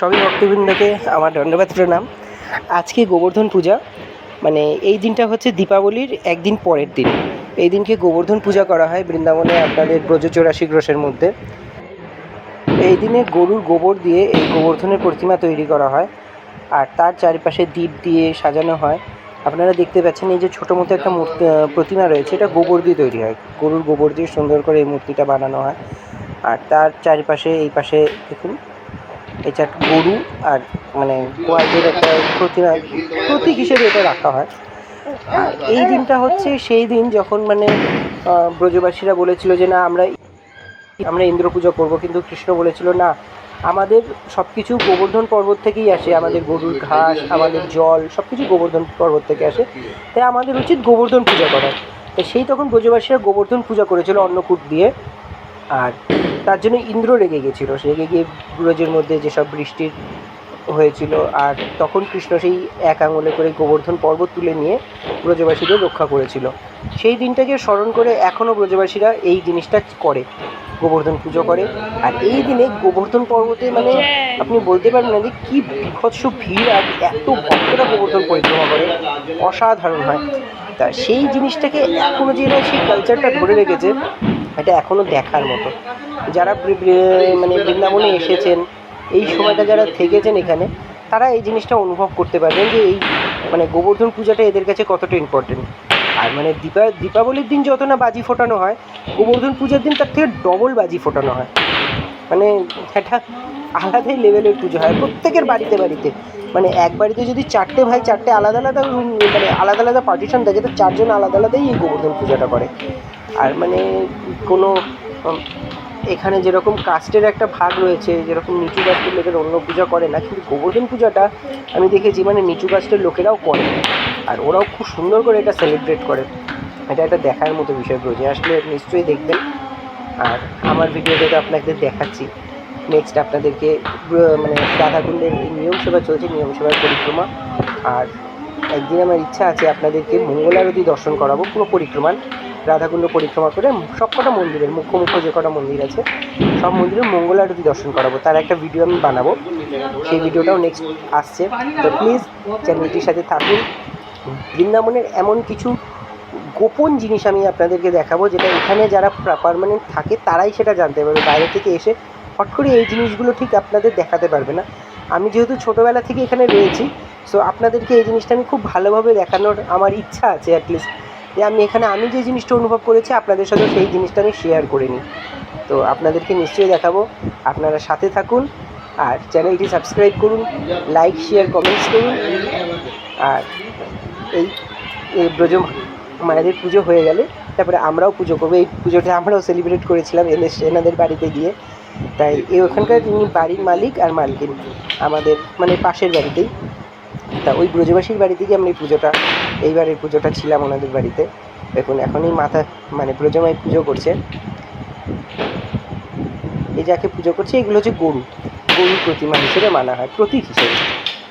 সবই ভক্তবৃন্দকে আমার দণ্ডবাদ প্রণাম আজকে গোবর্ধন পূজা মানে এই দিনটা হচ্ছে দীপাবলির একদিন পরের দিন। এই দিনকে গোবর্ধন পূজা করা হয় বৃন্দাবনে আপনাদের ব্রজ চৌরাশি গ্রসের মধ্যে। এই দিনে গরুর গোবর দিয়ে এই গোবর্ধনের প্রতিমা তৈরি করা হয় আর তার চারিপাশে দ্বীপ দিয়ে সাজানো হয়। আপনারা দেখতে পাচ্ছেন এই যে ছোটো মতো একটা মূর্তি প্রতিমা রয়েছে, এটা গোবর দিয়ে তৈরি হয়। গরুর গোবর দিয়ে সুন্দর করে এই মূর্তিটা বানানো হয়। আর তার চারিপাশে এই পাশে দেখুন এটা গরু আর মানে গোয়ালদের একটা প্রতিমা, প্রতীক হিসেবে এটা রাখা হয়। আর এই দিনটা হচ্ছে সেই দিন যখন মানে ব্রজবাসীরা বলেছিল যে না, আমরা আমরা ইন্দ্র পুজো করব, কিন্তু কৃষ্ণ বলেছিল না, আমাদের সব কিছু গোবর্ধন পর্বত থেকেই আসে, আমাদের গরুর ঘাস, আমাদের জল সব কিছু গোবর্ধন পর্বত থেকে আসে। তাই আমাদের উচিত গোবর্ধন পূজা করা তো সেই তখন ব্রজবাসীরা গোবর্ধন পূজা করেছিল অন্নকূট দিয়ে। আর তার জন্য ইন্দ্র রেগে গেছিল। সে রেগে গিয়ে ব্রজের মধ্যে যেসব বৃষ্টির হয়েছিল আর তখন কৃষ্ণ সেই এক আঙুলে করে গোবর্ধন পর্বত তুলে নিয়ে ব্রজবাসীদের রক্ষা করেছিল। সেই দিনটাকে স্মরণ করে এখনও ব্রজবাসীরা এই জিনিসটা করে, গোবর্ধন পুজো করে। আর এই দিনে গোবর্ধন পর্বতে মানে আপনি বলতে পারবেন না যে কী বিভৎস ভিড় আর এত ভক্তরা গোবর্ধন পরিক্রমা করে। অসাধারণ হয়। তা সেই জিনিসটাকে এখনও যে সেই কালচারটা ধরে রেখেছে এটা এখনও দেখার মতো। যারা মানে বৃন্দাবনে এসেছেন, এই সময়টা যারা থেকেছেন এখানে, তারা এই জিনিসটা অনুভব করতে পারবেন যে এই মানে গোবর্ধন পূজাটা এদের কাছে কতটা ইম্পর্টেন্ট আর মানে দীপা, দীপাবলির দিন যত না বাজি ফোটানো হয়, গোবর্ধন পূজার দিন তার থেকে ডবল বাজি ফোটানো হয়। মানে একটা আলাদাই লেভেলের পুজো হয়, প্রত্যেকের বাড়িতে বাড়িতে। মানে এক বাড়িতে যদি চারটে ভাই, চারটে আলাদা আলাদা মানে আলাদা আলাদা পার্টিশন থাকে, তো চারজন আলাদা আলাদাই এই গোবর্ধন পূজাটা করে। আর মানে কোনো এখানে যেরকম কাস্টের একটা ভাগ রয়েছে, যেরকম নিচু কাস্টের লোকের অন্য পূজা করে না, কিন্তু গোবর্ধন পূজাটা আমি দেখেছি মানে নিচু কাস্টের লোকেরাও করে। আর ওরাও খুব সুন্দর করে এটা সেলিব্রেট করে। এটা একটা দেখার মতো বিষয় প্রয়োজন আসলে নিশ্চয়ই দেখবেন। আর আমার ভিডিওতে তো আপনাদের দেখাচ্ছি। নেক্সট আপনাদেরকে মানে রাধাকুণ্ডের নিয়ম সেবা চলছে, নিয়ম সেবার পরিক্রমা। আর একদিন আমার ইচ্ছা আছে আপনাদেরকে মঙ্গলারতি দর্শন করাবো, পুরো পরিক্রমার। রাধাকুণ্ড পরিক্রমা করে সব কটা মন্দিরের মুখ্য মুখ্য যে কটা মন্দির আছে, সব মন্দিরে মঙ্গল আরতি দর্শন করাবো। তার একটা ভিডিও আমি বানাবো। সেই ভিডিওটাও নেক্সট আসছে। তো প্লিজ চ্যানেলটির সাথে থাকুন। বৃন্দাবনের এমন কিছু গোপন জিনিস আমি আপনাদেরকে দেখাবো, যেটা এখানে যারা পারমানেন্ট থাকে, তারাই সেটা জানতে পারবে। বাইরে থেকে এসে হট করে এই জিনিসগুলো ঠিক আপনাদের দেখাতে পারবে না। আমি যেহেতু ছোটোবেলা থেকে এখানে রয়েছি সো আপনাদেরকে এই জিনিসটা আমি খুব ভালোভাবে দেখানোর আমার ইচ্ছা আছে অ্যাটলিস্ট যে আমি এখানে, আমি যে জিনিসটা অনুভব করেছি, আপনাদের সাথে সেই জিনিসটা আমি শেয়ার করে নিই। তো আপনাদেরকে নিশ্চয়ই দেখাবো। আপনারা সাথে থাকুন আর চ্যানেলটি সাবস্ক্রাইব করুন লাইক শেয়ার কমেন্টস করুন। আর এই এই ব্রজ মায়েদের পুজো হয়ে গেলে, তারপরে আমরাও পুজো করব। এই পুজোটা আমরাও সেলিব্রেট করেছিলাম এনএস এনাদের বাড়িতে গিয়ে। তাই এই ওখানকার বাড়ির মালিক আর মালকিন, আমাদের মানে পাশের বাড়িতেই। তা ওই ব্রজবাসীর বাড়ি থেকে আমরা এই পুজোটা এইবারের পুজোটা ছিলাম ওনাদের বাড়িতে। দেখুন, এখনই মাথা মানে ব্রজমাই পুজো করছে। এই যাকে পুজো করছে, এগুলো হচ্ছে গরু। গরু প্রতিমা হিসেবে মানা হয়, প্রতীক হিসেবে।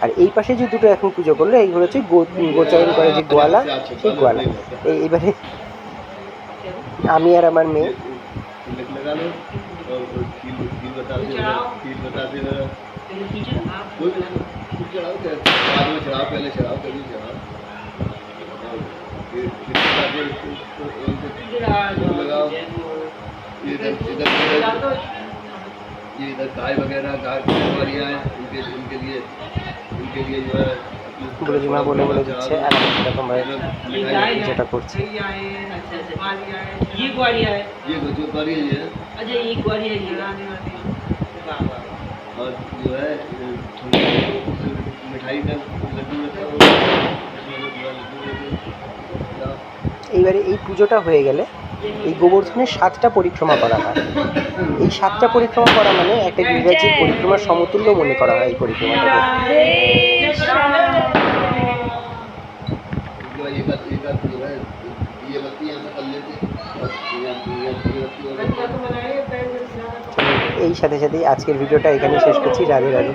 আর এই পাশে যে দুটো এখন পুজো করল এইগুলো হচ্ছে গোচরণ করে যে গোয়ালা, সেই গোয়ালা। এই এবারে আমি আর আমার মেয়ে। लगा लो और फील फील बता दो फील बता दो कोई कुछ चढ़ाओ क्या बाद में चढ़ाओ पहले चढ़ाओ कभी चढ़ाओ और फिर फिर बता दो इसको इसको लगाओ ये इधर इधर इधर ये इधर गाय वगैरह गाय की बीमारियाँ हैं उनके उनके लिए उनके लिए जो है ব্রজমা বলে বলে দিচ্ছে আর আমি সেরকমভাবে मिठाई পুজোটা করছি ये ग्वालिया है ये जो बारी है अच्छा ये ग्वालिया ये रानी वाली और जो है मिठाई का लड्डू रहता है वो उसमें जो है लड्डू रहते हैं এইবারে এই পুজোটা হয়ে গেলে এই গোবর্ধনের সাতটা পরিক্রমা করা হয় এই সাতটা পরিক্রমা করা মানে একটা গিরিরাজির পরিক্রমার সমতুল্য মনে করা হয় এই পরিক্রমাটাকে जो है এই সাথে সাথেই আজকের ভিডিওটা এখানে শেষ করছি। রাধে রাধে।